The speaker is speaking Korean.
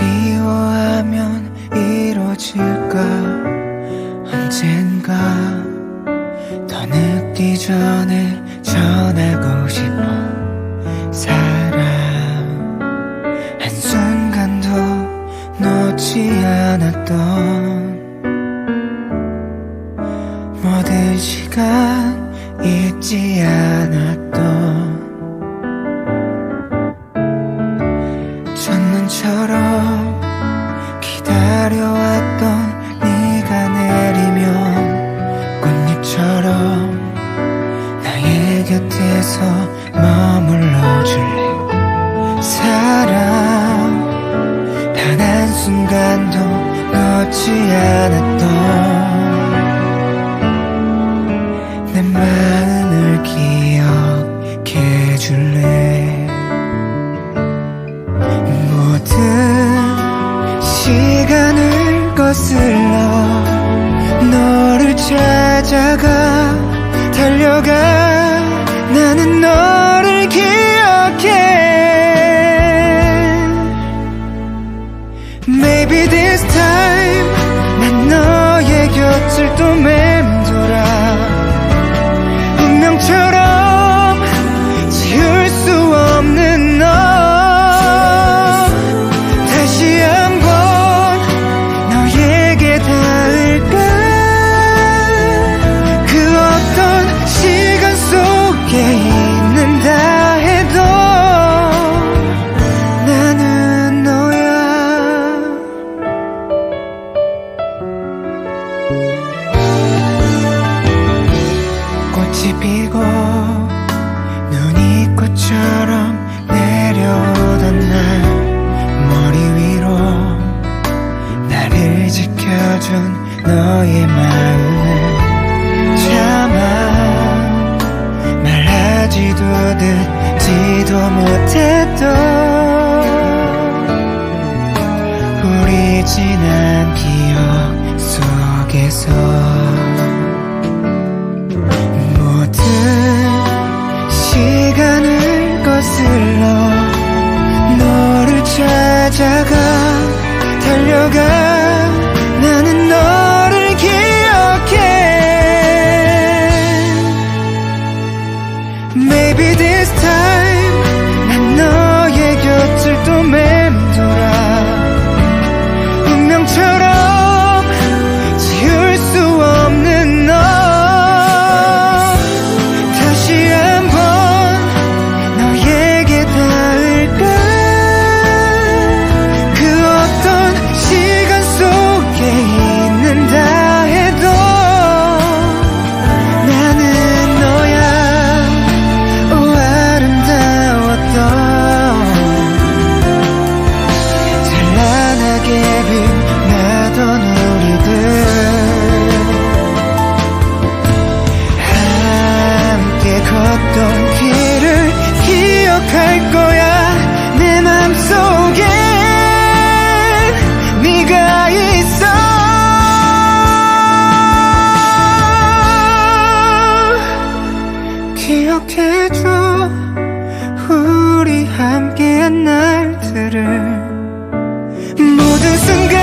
그리워하면 이루어질까? 언젠가 더 늦기 전에 전하고 싶어. 사랑 한순간도 놓지 않았던 꽃잎처럼 나의 곁에서 머물러 줄래? 사랑 단 한순간도 놓지 않았던 찾아가 달려가 있는다 해도 나는 너야. 꽃이 피고 눈이 꽃처럼 내려 듣지도 못했던 우리 지난 기억 속에서 모든 시간을 거슬러 너를 찾아가 달려가 기억해줘. 우리 함께한 날들을 모든 순간